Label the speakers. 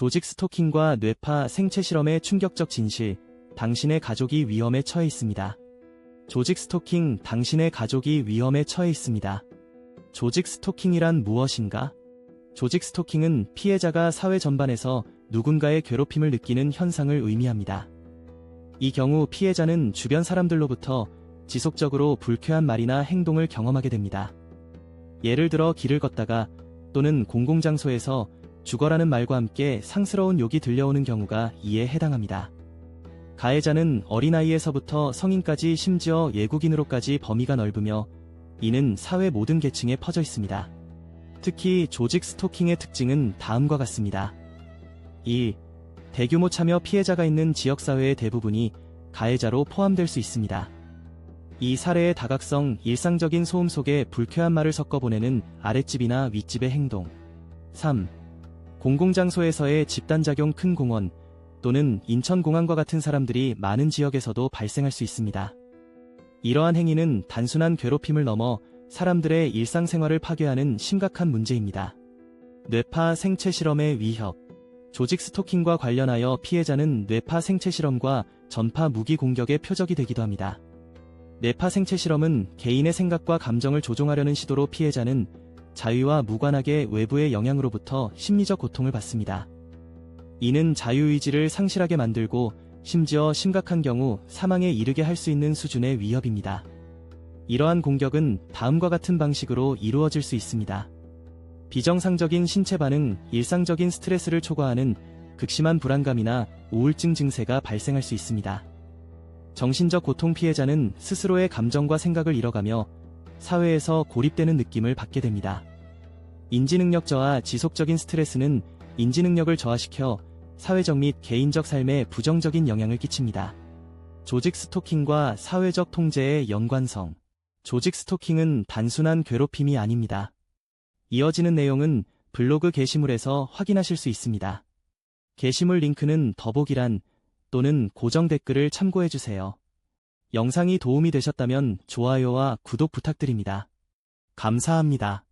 Speaker 1: 조직 스토킹과 뇌파 생체 실험의 충격적 진실, 당신의 가족이 위험에 처해 있습니다. 조직 스토킹, 당신의 가족이 위험에 처해 있습니다. 조직 스토킹이란 무엇인가? 조직 스토킹은 피해자가 사회 전반에서 누군가의 괴롭힘을 느끼는 현상을 의미합니다. 이 경우 피해자는 주변 사람들로부터 지속적으로 불쾌한 말이나 행동을 경험하게 됩니다. 예를 들어 길을 걷다가 또는 공공장소에서 죽어라는 말과 함께 상스러운 욕이 들려오는 경우가 이에 해당합니다. 가해자는 어린아이에서부터 성인까지 심지어 예국인으로까지 범위가 넓으며 이는 사회 모든 계층에 퍼져 있습니다. 특히 조직 스토킹의 특징은 다음과 같습니다. 1. 대규모 참여 피해자가 있는 지역사회의 대부분이 가해자로 포함될 수 있습니다. 이 사례의 다각성, 일상적인 소음 속에 불쾌한 말을 섞어 보내는 아랫집이나 윗집의 행동. 3. 공공장소에서의 집단작용 큰 공원 또는 인천공항과 같은 사람들이 많은 지역에서도 발생할 수 있습니다. 이러한 행위는 단순한 괴롭힘을 넘어 사람들의 일상생활을 파괴하는 심각한 문제입니다. 뇌파 생체 실험의 위협 조직 스토킹과 관련하여 피해자는 뇌파 생체 실험과 전파 무기 공격의 표적이 되기도 합니다. 뇌파 생체 실험은 개인의 생각과 감정을 조종하려는 시도로 피해자는 자유와 무관하게 외부의 영향으로부터 심리적 고통을 받습니다. 이는 자유의지를 상실하게 만들고 심지어 심각한 경우 사망에 이르게 할 수 있는 수준의 위협입니다. 이러한 공격은 다음과 같은 방식으로 이루어질 수 있습니다. 비정상적인 신체 반응, 일상적인 스트레스를 초과하는 극심한 불안감이나 우울증 증세가 발생할 수 있습니다. 정신적 고통 피해자는 스스로의 감정과 생각을 잃어가며 사회에서 고립되는 느낌을 받게 됩니다. 인지능력 저하 지속적인 스트레스는 인지능력을 저하시켜 사회적 및 개인적 삶에 부정적인 영향을 끼칩니다. 조직 스토킹과 사회적 통제의 연관성. 조직 스토킹은 단순한 괴롭힘이 아닙니다. 이어지는 내용은 블로그 게시물에서 확인하실 수 있습니다. 게시물 링크는 더보기란 또는 고정 댓글을 참고해주세요. 영상이 도움이 되셨다면 좋아요와 구독 부탁드립니다. 감사합니다.